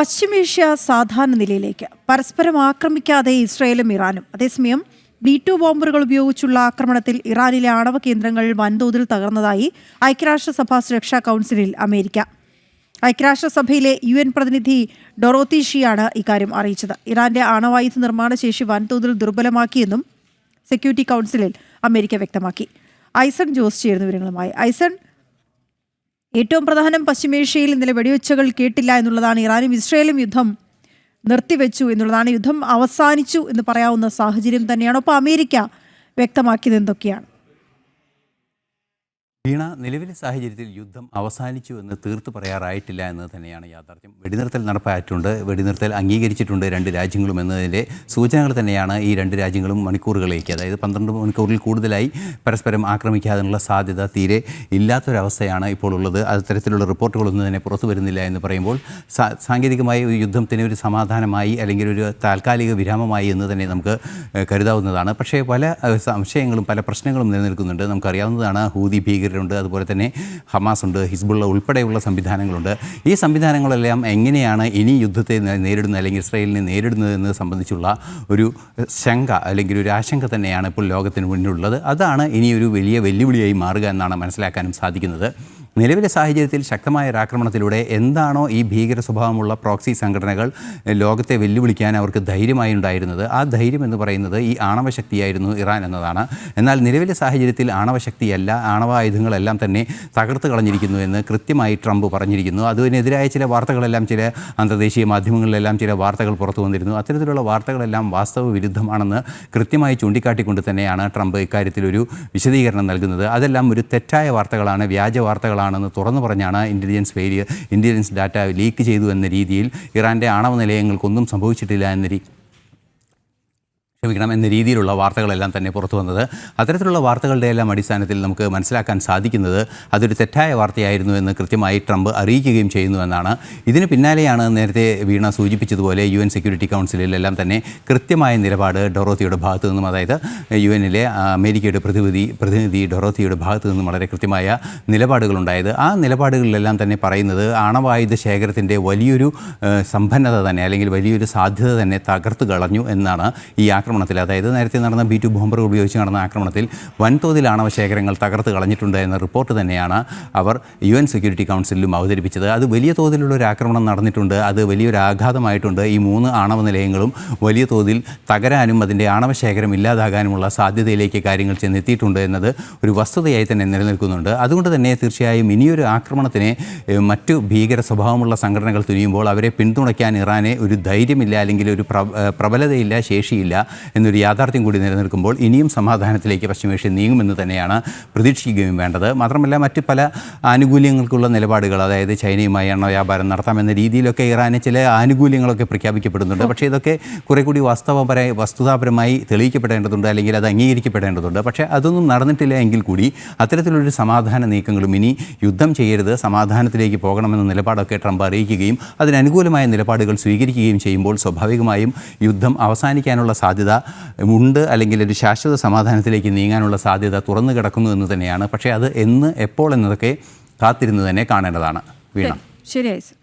പശ്ചിമേഷ്യ സാധാരണ നിലയിലേക്ക്. പരസ്പരം ആക്രമിക്കാതെ ഇസ്രയേലും ഇറാനും. അതേസമയം ബി ടു ബോംബറുകൾ ഉപയോഗിച്ചുള്ള ആക്രമണത്തിൽ ഇറാനിലെ ആണവ കേന്ദ്രങ്ങൾ വൻതോതിൽ തകർന്നതായി ഐക്യരാഷ്ട്രസഭാ സുരക്ഷാ കൗൺസിലിൽ അമേരിക്ക. ഐക്യരാഷ്ട്രസഭയിലെ യു എൻ പ്രതിനിധി ഡൊറോത്തി ഷിയാണ് ഇക്കാര്യം അറിയിച്ചത്. ഇറാന്റെ ആണവായുധ നിർമ്മാണ ശേഷി വൻതോതിൽ ദുർബലമാക്കിയെന്നും സെക്യൂരിറ്റി കൗൺസിലിൽ അമേരിക്ക വ്യക്തമാക്കി. ഐസൺ ജോസ് ചേരുന്ന വിവരങ്ങളുമായി. ഐസൺ ഏറ്റവും പ്രധാനം പശ്ചിമേഷ്യയിൽ ഇന്നലെ വെടിവെച്ചകൾ കേട്ടില്ല എന്നുള്ളതാണ് ഇറാനും ഇസ്രയേലും യുദ്ധം നിർത്തിവെച്ചു എന്നുള്ളതാണ് യുദ്ധം അവസാനിച്ചു എന്ന് പറയാവുന്ന സാഹചര്യം തന്നെയാണ്. ഒപ്പം അമേരിക്ക വ്യക്തമാക്കിയത് എന്തൊക്കെയാണ്? വീണ നിലവിലെ സാഹചര്യത്തിൽ യുദ്ധം അവസാനിച്ചു എന്ന് തീർത്തു പറയാറായിട്ടില്ല എന്നത് തന്നെയാണ് യാഥാർത്ഥ്യം. വെടിനിർത്തൽ നടപ്പായിട്ടുണ്ട്. വെടിനിർത്തൽ അംഗീകരിച്ചിട്ടുണ്ട് രണ്ട് രാജ്യങ്ങളും എന്നതിന്റെ സൂചനകൾ തന്നെയാണ് ഈ രണ്ട് രാജ്യങ്ങളും മണിക്കൂറുകളിലേക്ക് അതായത് പന്ത്രണ്ട് മണിക്കൂറിൽ കൂടുതലായി പരസ്പരം ആക്രമിക്കാതിനുള്ള സാധ്യത തീരെ ഇല്ലാത്തൊരവസ്ഥയാണ് ഇപ്പോൾ ഉള്ളത്. അത്തരത്തിലുള്ള റിപ്പോർട്ടുകളൊന്നും തന്നെ പുറത്തു വരുന്നില്ല എന്ന് പറയുമ്പോൾ സാങ്കേതികമായി ഒരു യുദ്ധത്തിന് ഒരു സമാധാനമായി അല്ലെങ്കിൽ ഒരു താൽക്കാലിക വിരാമമായി എന്ന് തന്നെ നമുക്ക് കരുതാവുന്നതാണ്. പക്ഷേ പല സംശയങ്ങളും പല പ്രശ്നങ്ങളും നിലനിൽക്കുന്നുണ്ട്. നമുക്കറിയാവുന്നതാണ് ഹൂതി ഭീകരരുണ്ട് അതുപോലെ തന്നെ ഹമാസ് ഉണ്ട് ഹിസ്ബുള്ള ഉൾപ്പെടെയുള്ള സംവിധാനങ്ങളുണ്ട്. ഈ സംവിധാനങ്ങളെല്ലാം എങ്ങനെയാണ് ഇനി യുദ്ധത്തെ നേരിടുന്ന നേരിടുന്നത് അല്ലെങ്കിൽ ഇസ്രായേലിനെ നേരിടുന്നതെന്ന് സംബന്ധിച്ചുള്ള ഒരു ശങ്ക അല്ലെങ്കിൽ ഒരു ആശങ്ക തന്നെയാണ് ഇപ്പോൾ ലോകത്തിന് മുന്നിലുള്ളത്. അതാണ് ഇനി ഒരു വലിയ വെല്ലുവിളിയായി മാറുക എന്നാണ് മനസ്സിലാക്കാനും സാധിക്കുന്നത്. നിലവിലെ സാഹചര്യത്തിൽ ശക്തമായ ഒരാക്രമണത്തിലൂടെ എന്താണോ ഈ ഭീകര സ്വഭാവമുള്ള പ്രോക്സി സംഘടനകൾ ലോകത്തെ വെല്ലുവിളിക്കാൻ അവർക്ക് ധൈര്യമായി ഉണ്ടായിരുന്നത്. ആ ധൈര്യം എന്ന് പറയുന്നത് ഈ ആണവശക്തിയായിരുന്നു ഇറാൻ എന്നതാണ്. എന്നാൽ നിലവിലെ സാഹചര്യത്തിൽ ആണവശക്തിയല്ല ആണവായുധങ്ങളെല്ലാം തന്നെ തകർത്ത് കളഞ്ഞിരിക്കുന്നു എന്ന് കൃത്യമായി ട്രംപ് പറഞ്ഞിരിക്കുന്നു. അതിനെതിരായ ചില വാർത്തകളെല്ലാം ചില അന്തർദേശീയ മാധ്യമങ്ങളിലെല്ലാം ചില വാർത്തകൾ പുറത്തു വന്നിരുന്നു. അത്തരത്തിലുള്ള വാർത്തകളെല്ലാം വാസ്തവ വിരുദ്ധമാണെന്ന് കൃത്യമായി ചൂണ്ടിക്കാട്ടിക്കൊണ്ട് തന്നെയാണ് ട്രംപ് ഇക്കാര്യത്തിൽ ഒരു വിശദീകരണം നൽകുന്നത്. അതെല്ലാം ഒരു തെറ്റായ വാർത്തകളാണ് വ്യാജ വാർത്തകളാണെന്ന് തുറന്നു പറഞ്ഞാണ് intelligence failure intelligence data leak ചെയ്തു എന്ന രീതിയിൽ ഇറാന്റെ ആണവ നിലയങ്ങൾക്കൊന്നും സംഭവിച്ചിട്ടില്ല എന്ന ക്ഷമിക്കണം എന്ന രീതിയിലുള്ള വാർത്തകളെല്ലാം തന്നെ പുറത്തു വന്നത്. അത്തരത്തിലുള്ള വാർത്തകളുടെ എല്ലാം അടിസ്ഥാനത്തിൽ നമുക്ക് മനസ്സിലാക്കാൻ സാധിക്കുന്നത് അതൊരു തെറ്റായ വാർത്തയായിരുന്നു എന്ന് കൃത്യമായി ട്രംപ് അറിയിക്കുകയും ചെയ്യുന്നു എന്നാണ്. ഇതിന് പിന്നാലെയാണ് നേരത്തെ വീണ സൂചിപ്പിച്ചതുപോലെ യു എൻ സെക്യൂരിറ്റി കൗൺസിലിലെല്ലാം തന്നെ കൃത്യമായ നിലപാട് ഡൊറോത്തിയുടെ ഭാഗത്തു നിന്നും അതായത് യു എനിലെ അമേരിക്കയുടെ പ്രതിനിധി പ്രതിനിധി ഡൊറോത്തിയുടെ ഭാഗത്തു നിന്നും വളരെ കൃത്യമായ നിലപാടുകളുണ്ടായത്. ആ നിലപാടുകളിലെല്ലാം തന്നെ പറയുന്നത് ആണവായുധ ശേഖരത്തിന്റെ വലിയൊരു സമ്പന്നത തന്നെ അല്ലെങ്കിൽ വലിയൊരു സാധ്യത തന്നെ തകർത്ത് കളഞ്ഞു എന്നാണ് ഈ ആക്രമണത്തിൽ അതായത് നേരത്തെ നടന്ന ബി ടു ബോംബർ ഉപയോഗിച്ച് നടന്ന ആക്രമണത്തിൽ വൻതോതിൽ ആണവശേഖരങ്ങൾ തകർത്ത് കളഞ്ഞിട്ടുണ്ട് എന്ന റിപ്പോർട്ട് തന്നെയാണ് അവർ യു എൻ സെക്യൂരിറ്റി കൗൺസിലിലും അവതരിപ്പിച്ചത്. അത് വലിയ തോതിലുള്ള ഒരു ആക്രമണം നടന്നിട്ടുണ്ട്. അത് വലിയൊരു ആഘാതമായിട്ടുണ്ട്. ഈ മൂന്ന് ആണവ നിലയങ്ങളും വലിയ തോതിൽ തകരാനും അതിന്റെ ആണവശേഖരം ഇല്ലാതാകാനുമുള്ള സാധ്യതയിലേക്ക് കാര്യങ്ങൾ ചെന്നെത്തിയിട്ടുണ്ട് എന്നത് ഒരു വസ്തുതയായി തന്നെ നിലനിൽക്കുന്നുണ്ട്. അതുകൊണ്ട് തന്നെ തീർച്ചയായും ഇനിയൊരു ആക്രമണത്തിനെ മറ്റു ഭീകര സ്വഭാവമുള്ള സംഘടനകൾ തുനിയുമ്പോൾ അവരെ പിന്തുണയ്ക്കാൻ ഇറാനെ ഒരു ധൈര്യമില്ല അല്ലെങ്കിൽ ഒരു പ്രബലതയില്ല ശേഷിയില്ല. എന്നൊരു യാഥാർത്ഥ്യം കൂടി നിലനിൽക്കുമ്പോൾ ഇനിയും സമാധാനത്തിലേക്ക് പശ്ചിമേഷ്യ നീങ്ങുമെന്ന് തന്നെയാണ് പ്രതീക്ഷിക്കുകയും വേണ്ടത്. മാത്രമല്ല മറ്റ് പല ആനുകൂല്യങ്ങൾക്കുള്ള നിലപാടുകൾ അതായത് ചൈനയുമായി എണ്ണ വ്യാപാരം നടത്താമെന്ന രീതിയിലൊക്കെ ഇറാന് ചില ആനുകൂല്യങ്ങളൊക്കെ പ്രഖ്യാപിക്കപ്പെടുന്നുണ്ട്. പക്ഷേ ഇതൊക്കെ കുറെ കൂടി വാസ്തവപര വസ്തുതാപരമായി തെളിയിക്കപ്പെടേണ്ടതുണ്ട് അല്ലെങ്കിൽ അത് അംഗീകരിക്കപ്പെടേണ്ടതുണ്ട്. പക്ഷേ അതൊന്നും നടന്നിട്ടില്ല എങ്കിൽ കൂടി അത്തരത്തിലൊരു സമാധാന നീക്കങ്ങളും ഇനി യുദ്ധം ചെയ്യരുത് സമാധാനത്തിലേക്ക് പോകണമെന്ന നിലപാടൊക്കെ ട്രംപ് അറിയിക്കുകയും അതിനനുകൂലമായ നിലപാടുകൾ സ്വീകരിക്കുകയും ചെയ്യുമ്പോൾ സ്വാഭാവികമായും യുദ്ധം അവസാനിക്കാനുള്ള സാധ്യത ഉണ്ട് അല്ലെങ്കിൽ ഒരു ശാശ്വത സമാധാനത്തിലേക്ക് നീങ്ങാനുള്ള സാധ്യത തുറന്നു കിടക്കുന്നു എന്ന് തന്നെയാണ്. പക്ഷേ അത് എന്ന് എപ്പോൾ എന്നതൊക്കെ കാത്തിരുന്ന് തന്നെ കാണേണ്ടതാണ്. വീണ. ശരി ഐസൺ